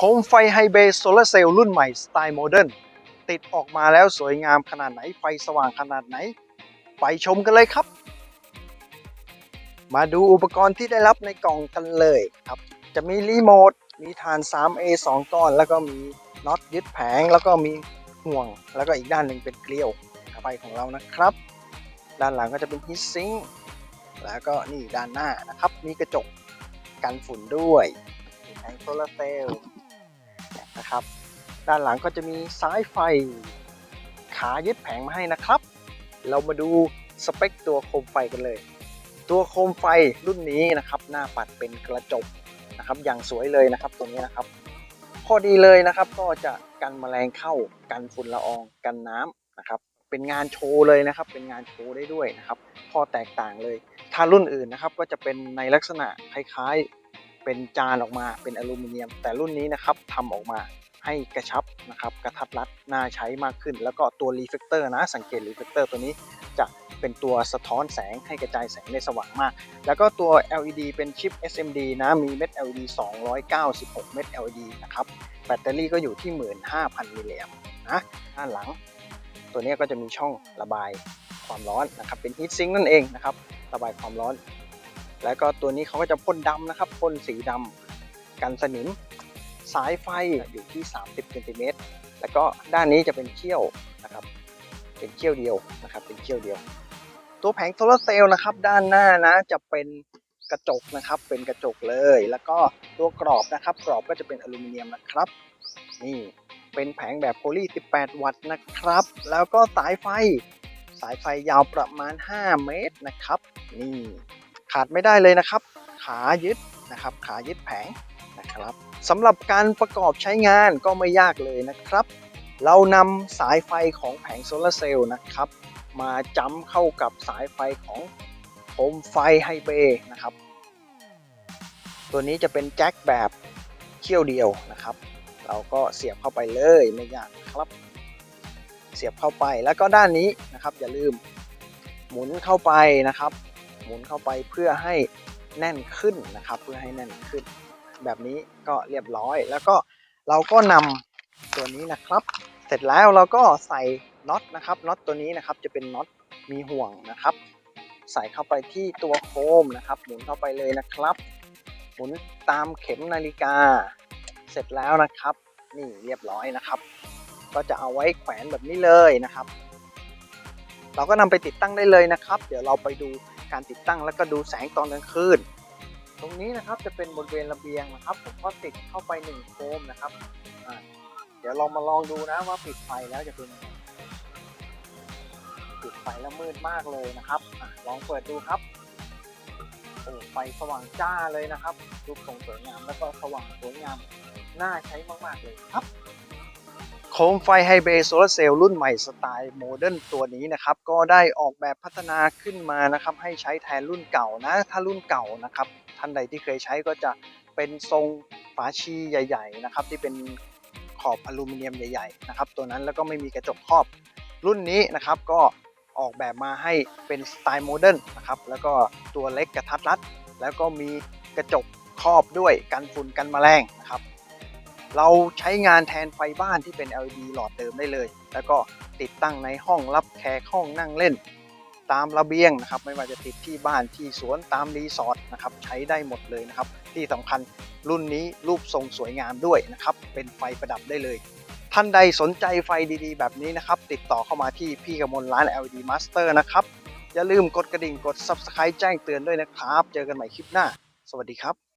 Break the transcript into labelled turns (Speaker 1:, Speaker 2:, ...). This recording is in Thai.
Speaker 1: โคมไฟไฮเบย์โซลาร์เซลล์รุ่นใหม่สไตล์โมเดิร์นติดออกมาแล้วสวยงามขนาดไหนไฟสว่างขนาดไหน ไปชมกันเลยครับ มาดูอุปกรณ์ที่ได้รับในกล่องกันเลยครับ จะมีรีโมท มีฐาน 3A 2 ก้อน แล้วก็มีน็อตยึดแผง แล้วก็มีห่วง แล้วก็อีกด้านหนึ่งเป็นเกลียวไฟของเรานะครับ ด้านหลังก็จะเป็นฮีทซิงค์แล้วก็นี่ด้านหน้านะครับ มีกระจกกันฝุ่นด้วยแผงโซลาร์เซลล์ นะครับ ด้านหลังก็จะมีสายไฟ ขายึดแผงมาให้นะครับ เรามาดูสเปคตัวโคมไฟกันเลย ตัวโคมไฟรุ่นนี้นะครับ หน้าปัดเป็นกระจกนะครับ อย่างสวยเลยนะครับตัวนี้นะครับข้อดีเลยนะครับก็จะกันแมลงเข้ากันฝุ่นละอองกันน้ำนะครับเป็นงานโชว์เลยนะครับ เป็นงานโชว์ได้ด้วยนะครับ ข้อแตกต่างเลย ถ้ารุ่นอื่นนะครับก็จะเป็นในลักษณะคล้าย เป็นจานออกมาเป็นอลูมิเนียม แต่รุ่นนี้นะครับทำออกมาให้กระชับนะครับกระทัดรัดน่าใช้มากขึ้น แล้วก็ตัวรีเฟกเตอร์นะสังเกตรีเฟกเตอร์ตัวนี้จะเป็นตัวสะท้อนแสงให้กระจายแสงได้สว่างมาก แล้วก็ตัว LED เป็นชิป SMD นะมีเม็ด LED 296 เม็ด LED นะครับแบตเตอรี่ก็อยู่ที่ 15,000 มิลลิแอมป์นะด้านหลัง ตัวนี้ก็จะมีช่องระบายความร้อนนะครับเป็นฮีทซิงค์นั่นเองนะครับระบายความร้อน แล้วก็ตัวนี้เขาก็จะพ่นดำนะครับพ่นสีดำกันสนิม สายไฟอยู่ที่ 30เซนติเมตรแล้วก็ด้านนี้จะเป็นเขี้ยวนะครับ เป็นเขี้ยวเดียวนะครับ เป็นเขี้ยวเดียว ตัวแผงโซลาร์เซลล์นะครับ ด้านหน้านะจะเป็นกระจกนะครับ เป็นกระจกเลย แล้วก็ตัวกรอบนะครับ กรอบก็จะเป็นอลูมิเนียมนะครับ นี่เป็นแผงแบบโพลี 18 วัตต์นะครับ แล้วก็สายไฟ สายไฟยาวประมาณ 5 เมตรนะครับ นี่ ขาดไม่ได้เลยนะครับ ขายึดนะครับ ขายึดแผงนะครับสำหรับการประกอบใช้งานก็ไม่ยากเลยนะครับ เรานำสายไฟของแผงโซลาร์เซลล์นะครับ มาจ้ำเข้ากับสายไฟของโคมไฟไฮเบย์นะครับ ตัวนี้จะเป็นแจ็คแบบเขี้ยวเดียวนะครับ เราก็เสียบเข้าไปเลยไม่ยากนะครับ เสียบเข้าไปแล้วก็ด้านนี้นะครับ อย่าลืมหมุนเข้าไปนะครับ หมุนเข้าไปเพื่อให้แน่นขึ้นนะครับ เพื่อให้แน่นขึ้น แบบนี้ก็เรียบร้อย แล้วก็เราก็นำตัวนี้นะครับ เสร็จแล้วเราก็ใส่น็อตนะครับน็อตตัวนี้นะครับจะเป็นน็อตมีห่วงนะครับ ใส่เข้าไปที่ตัวโคมนะครับ หมุนเข้าไปเลยนะครับ หมุนตามเข็มนาฬิกา เสร็จแล้วนะครับ นี่เรียบร้อยนะครับ ก็จะเอาไว้แขวนแบบนี้เลยนะครับ เราก็นำไปติดตั้งได้เลยนะครับ เดี๋ยวเราไปดูการติดตั้งแล้วก็ดูแสงตอนกลางคืน ตรงนี้นะครับจะเป็นบริเวณระเบียงนะครับ ผมก็ติดเข้าไปหนึ่งโคมนะครับเดี๋ยวเรามาลองดูนะว่าปิดไฟแล้วจะเป็นปิดไฟแล้วมืดมากเลยนะครับอลองเปิดดูครับโอ้ไฟสว่างจ้าเลยนะครับรูปทรงสวยงามแล้วก็สว่างสวยงามน่าใช้มากๆเลยครับ คมไฟไฮเบย์โซลาร์เซลล์รุ่นใหม่สไตล์โมเดิร์นตัวนี้นะครับ ก็ได้ออกแบบพัฒนาขึ้นมานะครับ ให้ใช้แทนรุ่นเก่านะ ถ้ารุ่นเก่านะครับ ท่านใดที่เคยใช้ก็จะเป็นทรงฝาชีใหญ่ ๆ นะครับ ที่เป็นขอบอลูมิเนียมใหญ่ๆนะครับ ตัวนั้นแล้วก็ไม่มีกระจกครอบรุ่นนี้นะครับ ก็ออกแบบมาให้เป็นสไตล์โมเดิร์นนะครับ แล้วก็ตัวเล็กกระทัดรัด แล้วก็มีกระจกครอบด้วยกันฝุ่นกันแมลงนะครับ เราใช้งานแทนไฟบ้านที่เป็น LED หลอดเดิมได้เลย แล้วก็ติดตั้งในห้องรับแขกห้องนั่งเล่น ตามระเบียงนะครับ ไม่ว่าจะติดที่บ้านที่สวนตามรีสอร์ทนะครับใช้ได้หมดเลยนะครับ ที่สำคัญรุ่นนี้รูปทรงสวยงามด้วยนะครับ เป็นไฟประดับได้เลย ท่านใดสนใจไฟดีๆ แบบนี้นะครับ ติดต่อเข้ามาที่พี่กมลร้าน LED Master นะครับอย่าลืมกดกระดิ่งกด Subscribe แจ้งเตือนด้วยนะครับ เจอกันใหม่คลิปหน้า สวัสดีครับ